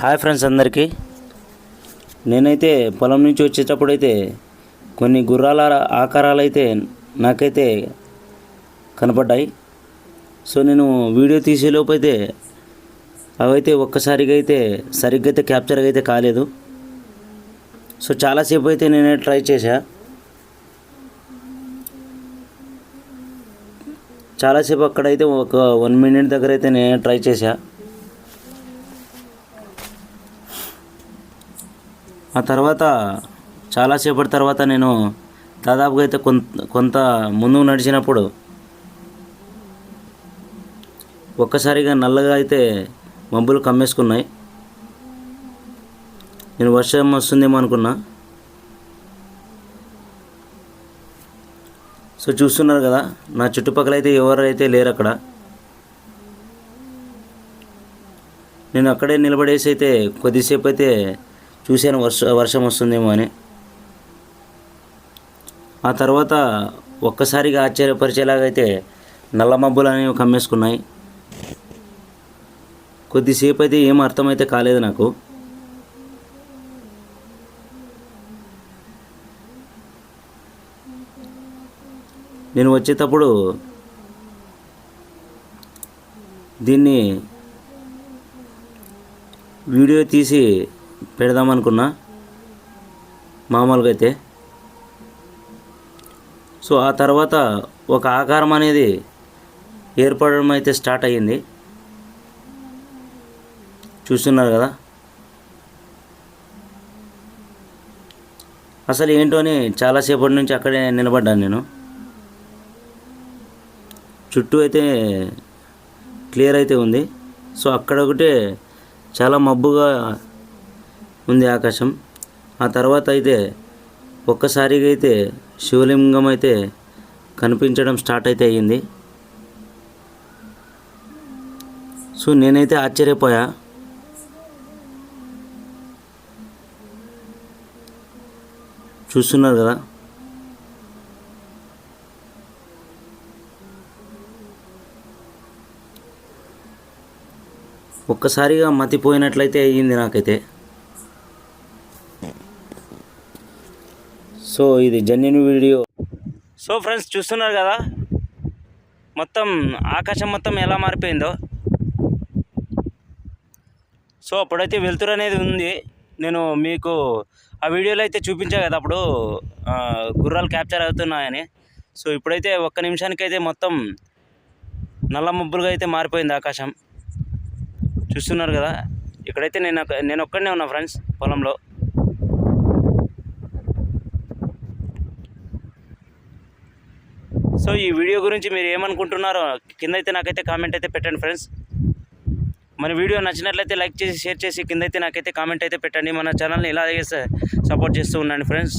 Hi friends అందరికీ. నేనైతే పొలం నుంచి వచ్చేటప్పుడు అయితే కొన్ని గుర్రాల ఆకారాలు అయితే నాకైతే కనపడ్డాయి. సో నేను వీడియో తీసేలోపు అయితే అవైతే ఒక్కసారిగా అయితే సరిగ్గా అయితే క్యాప్చర్ అయితే కాలేదు. సో చాలాసేపు అయితే నేనే ట్రై చేశా. చాలాసేపు అక్కడైతే ఒక వన్ మినిట్ దగ్గర అయితే నేను ట్రై చేశా. ఆ తర్వాత చాలాసేపటి తర్వాత నేను దాదాపుగా అయితే కొంత కొంత ముందుకు నడిచినప్పుడు ఒక్కసారిగా నల్లగా అయితే మబ్బులు కమ్మేసుకున్నాయి. నేను వర్షం వస్తుందేమో అనుకున్నా. సో చూస్తున్నారు కదా నా చుట్టుపక్కల అయితే ఎవరైతే లేరు అక్కడ నేను అక్కడే నిలబడేసి అయితే కొద్దిసేపు అయితే చూశాను వర్ష వర్షం వస్తుందేమో అని. ఆ తర్వాత ఒక్కసారిగా ఆశ్చర్యపరిచేలాగా అయితే నల్ల మబ్బులు అనేవి కమ్మేసుకున్నాయి. కొద్దిసేపు అయితే ఏం అర్థమైతే కాలేదు నాకు. నేను వచ్చేటప్పుడు దీన్ని వీడియో తీసి పెడదామనుకున్నా మామూలుగా అయితే సో ఆ తర్వాత ఒక ఆకారం అనేది ఏర్పడడం అయితే స్టార్ట్ అయ్యింది. చూస్తున్నారు కదా. అసలు ఏంటో అని చాలాసేపటి నుంచి అక్కడే నిలబడ్డాను నేను. చుట్టూ అయితే క్లియర్ అయితే ఉంది. సో అక్కడ ఒకటే చాలా మబ్బుగా ఉంది ఆకాశం. ఆ తర్వాత అయితే ఒక్కసారిగా అయితే శివలింగం అయితే కనిపించడం స్టార్ట్ అయితే అయ్యింది. సో నేనైతే ఆశ్చర్యపోయా. చూస్తున్నారు కదా. ఒక్కసారిగా మతిపోయినట్లయితే అయ్యింది నాకైతే. సో ఇది జన్యున్ వీడియో సో ఫ్రెండ్స్ చూస్తున్నారు కదా? మొత్తం ఆకాశం మొత్తం ఎలా మారిపోయిందో. సో అప్పుడైతే వెలుతురు అనేది ఉంది. నేను మీకు ఆ వీడియోలో అయితే చూపించా కదా అప్పుడు గుర్రాలు క్యాప్చర్ అవుతున్నాయని. సో ఇప్పుడైతే ఒక్క నిమిషానికి అయితే మొత్తం నల్ల మబ్బులుగా అయితే మారిపోయింది ఆకాశం. చూస్తున్నారు కదా? ఇక్కడైతే నేను నేను ఒక్కడనే ఉన్నా ఫ్రెండ్స్ పొలంలో. సో ఈ వీడియో గురించి మీరు ఏమనుకుంటున్నారో కింద అయితే నాకైతే కామెంట్ అయితే పెట్టండి ఫ్రెండ్స్ మన వీడియో నచ్చినట్లయితే లైక్ చేసి షేర్ చేసి కింద అయితే నాకైతే కామెంట్ అయితే పెట్టండి. మన ఛానల్ని ఇలాగే సపోర్ట్ చేస్తూ ఉండండి ఫ్రెండ్స్